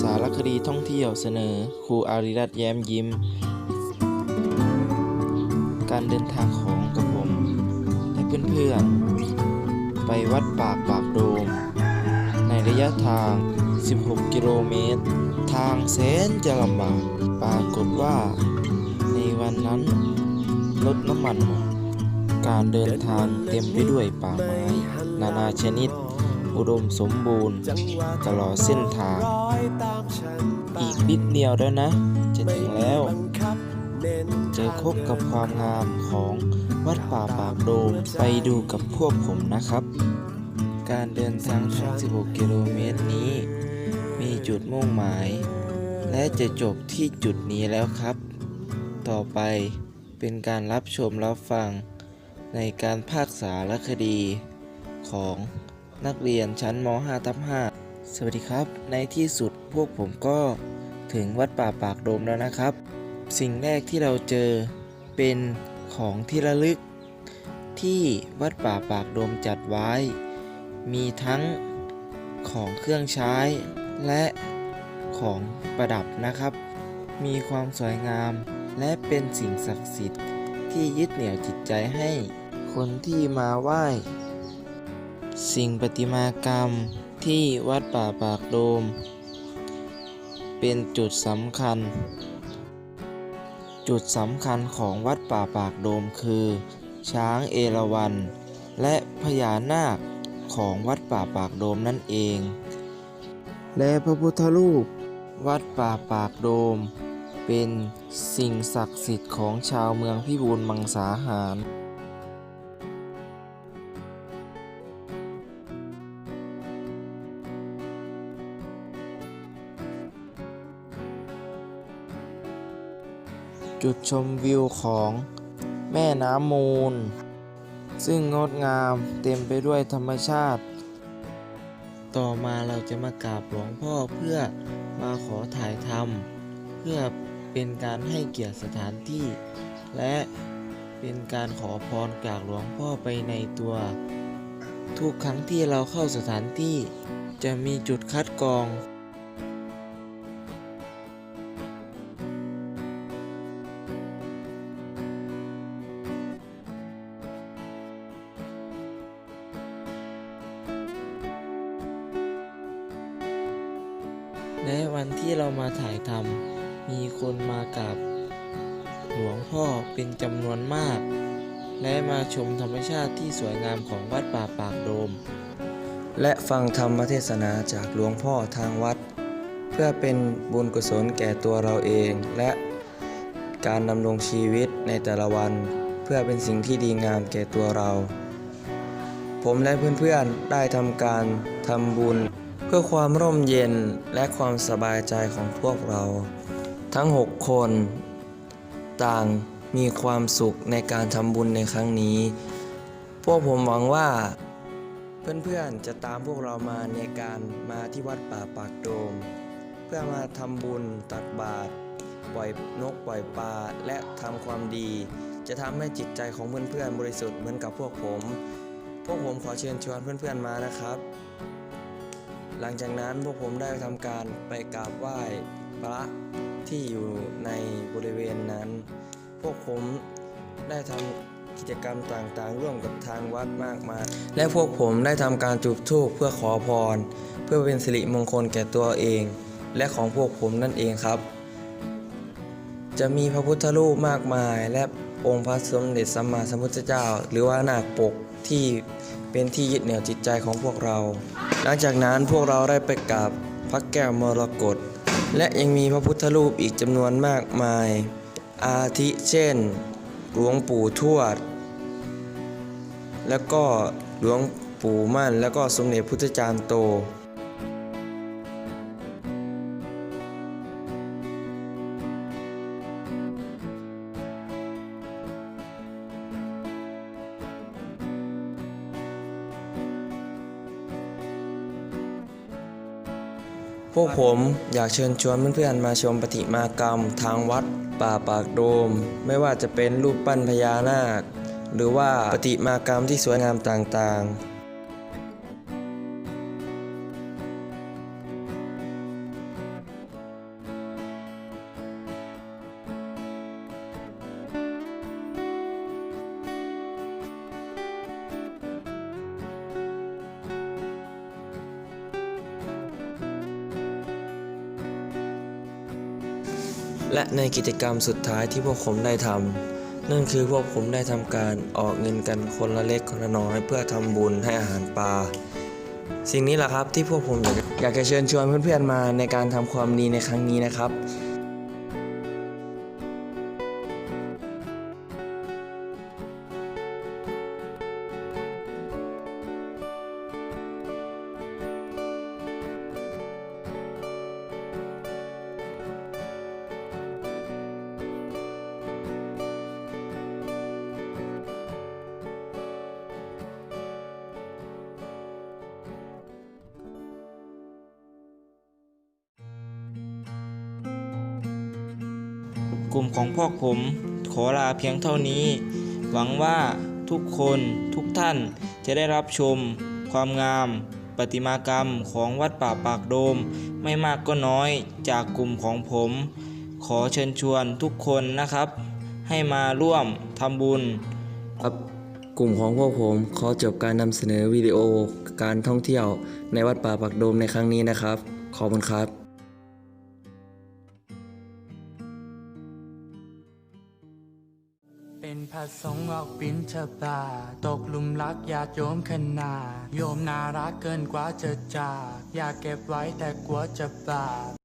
สารคดีท่องเที่ยวเสนอครูอาริรัตน์แย้มยิ้ม การเดินทางของกระผมและเพื่อนๆ ไปวัดปากปากโดม ในระยะทาง 16 กิโลเมตร ทางแสนจะลำบากปรากฏว่า ในวันนั้นรถน้ำมันหมดการเดินทางเต็มไปด้วยป่าไม้ นานาชนิด อุดมสมบูรณ์ ตลอดเส้นทาง อีกนิดเดียวแล้วนะ จะถึงแล้วเจอคบกับความงามของวัดป่าปากโดมไปดูกับพวกผมนะครับ การเดินทางทั้ง16กิโลเมตรนี้ มีจุดมุ่งหมาย และจะจบที่จุดนี้แล้วครับ ต่อไปเป็นการรับชมรับฟังในการภาคสารคดีของ นักเรียนชั้นม 5 ทับ5สวัสดีครับ ในที่สุดพวกผมก็ถึงวัดป่าปากโดมแล้วนะครับ สิ่งแรกที่เราเจอเป็นของที่ระลึก ที่วัดป่าปากโดมจัดไว้ มีทั้งของเครื่องใช้ และของประดับนะครับ มีความสวยงามและเป็นสิ่งศักดิ์สิทธิ์ที่ยึดเหนี่ยวจิตใจให้ คนที่มาไหว้ สิ่งประติมากรรมที่วัดป่าปากโดม เป็นจุดสำคัญ จุดสำคัญของวัดป่าปากโดมคือ ช้างเอราวัณและพญานาคของวัดป่าปากโดมนั่นเอง และพระพุทธรูป วัดป่าปากโดม เป็นสิ่งศักดิ์สิทธิ์ของชาวเมืองพิบูลมังสาหาร จุดชมวิวของแม่น้ำมูล ซึ่งงดงามเต็มไปด้วยธรรมชาติ ต่อมาเราจะมากราบหลวงพ่อเพื่อมาขอถ่ายทำเพื่อเป็นการให้เกียรติสถานที่ และเป็นการขอพรจากหลวงพ่อไปในตัว ทุกครั้งที่เราเข้าสถานที่ จะมีจุดคัดกรอง และวันที่เรามาถ่ายทำมีคนมากราบหลวงพ่อเป็นจำนวนมาก และมาชมธรรมชาติที่สวยงามของวัดป่าปากโดม และฟังธรรมเทศนาจากหลวงพ่อทางวัด เพื่อเป็นบุญกุศลแก่ตัวเราเอง และการดำรงชีวิตในแต่ละวัน เพื่อเป็นสิ่งที่ดีงามแก่ตัวเรา ผมและเพื่อนๆได้ทำการทำบุญ เพื่อความร่มเย็นและความสบายใจของพวกเรา ทั้ง 6 คน ต่างมีความสุขในการทำบุญในครั้งนี้ พวกผมหวังว่า เพื่อนๆจะตามพวกเรามาในการมาที่วัดป่าปากโดม เพื่อมาทำบุญตักบาตรปล่อยนกปล่อยปลาและทำความดี จะทำให้จิตใจของเพื่อนๆบริสุทธิ์เหมือนกับพวกผม พวกผมขอเชิญชวนเพื่อนๆมานะครับ หลังจากนั้นพวกผมได้ทำการไปกราบไหว้พระที่อยู่ในบริเวณนั้น พวกผมได้ทำกิจกรรมต่างๆ ร่วมกับทางวัดมากมาย และพวกผมได้ทำการจุดธูปเพื่อขอพร เพื่อเป็นสิริมงคลแก่ตัวเอง และของพวกผมนั่นเองครับ จะมีพระพุทธรูปมากมาย และองค์พระสมเด็จสัมมาสัมพุทธเจ้า หรือว่านาคปกที่เป็นที่ยึดเหนี่ยวจิตใจของพวกเรา หลังจากนั้นพวกเราได้ไปกราบพระแก้วมรกตและยังมีพระพุทธรูปอีกจำนวนมากมาย อาทิเช่น หลวงปู่ทวด แล้วก็หลวงปู่มั่น แล้วก็สมเด็จพุทธจารย์โต พวกผมอยากเชิญชวนเพื่อนๆมาชมปฏิมากรรม ทางวัด ป่าปากโดม ไม่ว่าจะเป็นรูปปั้นพญานาค หรือว่าปฏิมากรรมที่สวยงามต่างๆ และในกิจกรรมสุดท้ายที่พวกผมได้ทำนั่นคือพวกผมได้ทำการออกเงินกันคนละเล็กคนละน้อยเพื่อทำบุญให้อาหารปลาสิ่งนี้แหละครับที่พวกผมอยากอยากจะเชิญชวนเพื่อนๆมาในการทำความดีในครั้งนี้นะครับ ลุ่มของพวกผมขอลาเพียงเท่านี้ หวังว่าทุกคนทุกท่านจะได้รับชม ความงามประติมากรรมของวัดป่าปากโดม ไม่มากก็น้อยจากกลุ่มของผม ขอเชิญชวนทุกคนนะครับ ให้มาร่วมทำบุญครับกลุ่มของพวกผมขอจบการนำเสนอวิดีโอการท่องเที่ยวในวัดป่าปักโดมในครั้งนี้นะครับ ขอบคุณครับ เป็นพระสงฆ์ออกบินทบาตกหลุมรักญาติโยมขนาดโยมน่ารักเกินกว่าจะจากอยากเก็บไว้แต่กลัวจะบาป